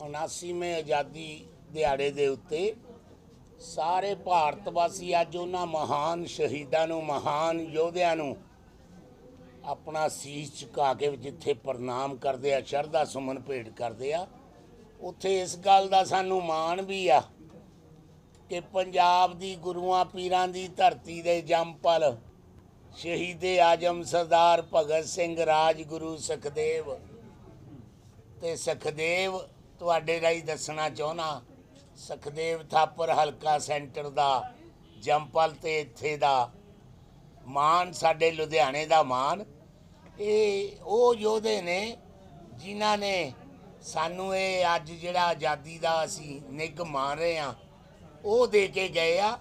79ਵੇਂ ਆਜ਼ਾਦੀ ਦਿਹਾੜੇ ਦੇ ਉੱਤੇ ਸਾਰੇ ਭਾਰਤ ਵਾਸੀ ਅੱਜ ਉਹਨਾਂ ਮਹਾਨ ਸ਼ਹੀਦਾਂ ਨੂੰ, ਮਹਾਨ ਯੋਧਿਆਂ ਨੂੰ ਆਪਣਾ ਸੀਸ ਝੁਕਾ ਕੇ ਜਿੱਥੇ ਪ੍ਰਣਾਮ ਕਰਦੇ ਆ, ਸ਼ਰਧਾ ਸੁਮਨ ਭੇਟ ਕਰਦੇ ਆ, ਉੱਥੇ ਇਸ ਗੱਲ ਦਾ ਸਾਨੂੰ ਮਾਣ ਵੀ ਆ ਕਿ ਪੰਜਾਬ ਦੀ ਗੁਰੂਆਂ ਪੀਰਾਂ ਦੀ ਧਰਤੀ ਦੇ ਜੰਮਪਲ ਸ਼ਹੀਦੇ ਆਜਮ ਸਰਦਾਰ ਭਗਤ ਸਿੰਘ ਰਾਜਗੁਰੂ ਸੁਖਦੇਵ ਤੇ ਸੁਖਦੇਵ ਤੁਹਾਡੇ ਰਾਹੀਂ ਦੱਸਣਾ ਚਾਹੁੰਦਾ। ਸੁਖਦੇਵ ਥਾਪਰ ਹਲਕਾ ਸੈਂਟਰ ਦਾ ਜੰਪਲ ਤੇ ਇੱਥੇ ਦਾ। ਮਾਨ ਸਾਡੇ ਲੁਧਿਆਣੇ ਦਾ ਮਾਨ। ਇਹ ਉਹ ਯੋਧੇ ਨੇ ਜਿਨ੍ਹਾਂ ਨੇ ਸਾਨੂੰ ਇਹ ਅੱਜ ਜਿਹੜਾ ਆਜ਼ਾਦੀ ਦਾ ਅਸੀਂ ਨਿੱਘ ਮਾਣ ਰਹੇ ਆ ਉਹ ਦੇ ਕੇ ਗਏ ਆ।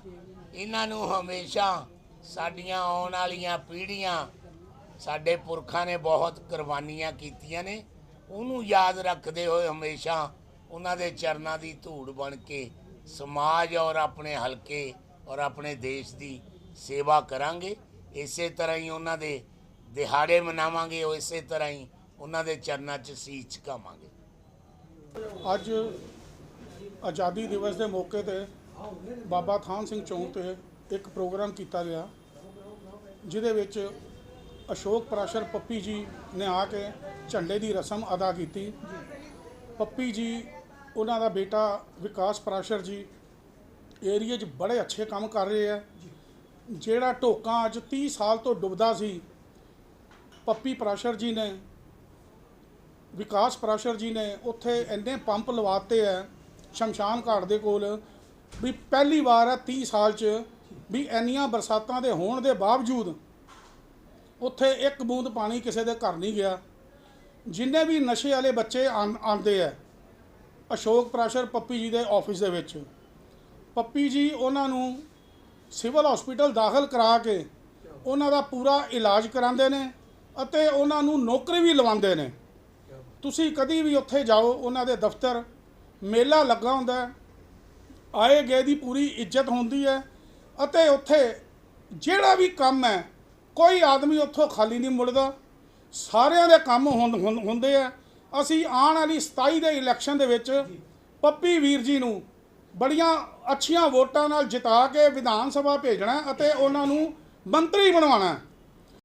ਇਹਨਾਂ ਨੂੰ ਹਮੇਸ਼ਾ ਸਾਡੀਆਂ ਆਉਣ ਵਾਲੀਆਂ ਪੀੜ੍ਹੀਆਂ, ਸਾਡੇ ਪੁਰਖਾਂ ਨੇ ਬਹੁਤ ਕੁਰਬਾਨੀਆਂ ਕੀਤੀਆਂ ਨੇ। ਉਹਨੂੰ ਯਾਦ ਰੱਖਦੇ ਹੋਏ ਹਮੇਸ਼ਾ ਉਹਨਾਂ ਦੇ ਚਰਨਾਂ ਦੀ ਧੂੜ ਬਣ ਕੇ ਸਮਾਜ ਔਰ ਆਪਣੇ ਹਲਕੇ ਔਰ ਆਪਣੇ ਦੇਸ਼ ਦੀ ਸੇਵਾ ਕਰਾਂਗੇ। ਇਸੇ ਤਰ੍ਹਾਂ ਹੀ ਉਹਨਾਂ ਦੇ ਦਿਹਾੜੇ ਮਨਾਵਾਂਗੇ, ਉਹ ਇਸੇ ਤਰ੍ਹਾਂ ਹੀ ਉਹਨਾਂ ਦੇ ਚਰਨਾਂ 'ਚ ਸੀਸ ਝੁਕਾਵਾਂਗੇ ਅੱਜ ਆਜ਼ਾਦੀ ਦਿਵਸ ਦੇ ਮੌਕੇ ਤੇ ਬਾਬਾ ਖਾਨ ਸਿੰਘ ਚੌਂਕ ਤੇ ਇੱਕ ਪ੍ਰੋਗਰਾਮ ਕੀਤਾ ਗਿਆ, ਜਿਹਦੇ ਵਿੱਚ ਅਸ਼ੋਕ ਪ੍ਰਾਸ਼ਰ ਪੱਪੀ ਜੀ ਨੇ ਆ ਕੇ ਝੰਡੇ ਦੀ ਰਸਮ ਅਦਾ ਕੀਤੀ। ਪੱਪੀ ਜੀ, ਉਹਨਾਂ ਦਾ ਬੇਟਾ ਵਿਕਾਸ ਪ੍ਰਾਸ਼ਰ ਜੀ, ਏਰੀਏ 'ਚ ਬੜੇ ਅੱਛੇ ਕੰਮ ਕਰ ਰਹੇ ਆ। ਜਿਹੜਾ ਢੋਕਾ ਅੱਜ 30 ਸਾਲ ਤੋਂ ਡੁੱਬਦਾ ਸੀ, ਪੱਪੀ ਪ੍ਰਾਸ਼ਰ ਜੀ ਨੇ, ਵਿਕਾਸ ਪ੍ਰਾਸ਼ਰ ਜੀ ਨੇ ਉੱਥੇ ਇੰਨੇ ਪੰਪ ਲਵਾਤੇ ਆ, ਸ਼ਮਸ਼ਾਨ ਘਾਟ ਦੇ ਕੋਲ, ਵੀ ਪਹਿਲੀ ਵਾਰ ਹੈ 30 ਸਾਲ 'ਚ ਵੀ ਇੰਨੀਆਂ ਬਰਸਾਤਾਂ ਦੇ ਹੋਣ ਦੇ ਬਾਵਜੂਦ ਉੱਥੇ ਇੱਕ ਬੂੰਦ ਪਾਣੀ ਕਿਸੇ ਦੇ ਘਰ ਨਹੀਂ ਗਿਆ। ਜਿੰਨੇ ਵੀ ਨਸ਼ੇ ਵਾਲੇ ਬੱਚੇ ਆਂ- ਆਉਂਦੇ ਆ, ਅਸ਼ੋਕ ਪ੍ਰਾਸ਼ਰ ਪੱਪੀ ਜੀ ਦੇ ਆਫਿਸ ਦੇ ਵਿੱਚ, ਪੱਪੀ ਜੀ ਉਹਨਾਂ ਨੂੰ ਸਿਵਲ ਹਸਪੀਟਲ ਦਾਖਲ ਕਰਾ ਕੇ ਉਹਨਾਂ ਦਾ ਪੂਰਾ ਇਲਾਜ ਕਰਾਉਂਦੇ ਨੇ ਅਤੇ ਉਹਨਾਂ ਨੂੰ ਨੌਕਰੀ ਵੀ ਲਵਾਉਂਦੇ ਨੇ। ਤੁਸੀਂ ਕਦੀ ਵੀ ਉੱਥੇ ਜਾਓ, ਉਹਨਾਂ ਦੇ ਦਫ਼ਤਰ, ਮੇਲਾ ਲੱਗਾ ਹੁੰਦਾ ਆਏ ਗਏ ਦੀ ਪੂਰੀ ਇੱਜ਼ਤ ਹੁੰਦੀ ਹੈ ਅਤੇ ਉੱਥੇ ਜਿਹੜਾ ਵੀ ਕੰਮ ਹੈ, ਕੋਈ ਆਦਮੀ ਉੱਥੋਂ ਖਾਲੀ ਨਹੀਂ ਮੁੜਦਾ। ਸਾਰਿਆਂ ਦੇ ਕੰਮ ਹੁੰਦ- ਹੁੰਦ- ਹੁੰਦੇ ਆ। ਅਸੀਂ ਆਉਣ ਵਾਲੀ 27 ਦੇ ਇਲੈਕਸ਼ਨ ਦੇ ਵਿੱਚ ਪੱਪੀ ਵੀਰ ਜੀ ਨੂੰ ਬੜੀਆਂ ਅੱਛੀਆਂ ਵੋਟਾਂ ਨਾਲ ਜਿਤਾ ਕੇ ਵਿਧਾਨ ਸਭਾ ਭੇਜਣਾ ਅਤੇ ਉਹਨਾਂ ਨੂੰ ਮੰਤਰੀ ਬਣਵਾਉਣਾ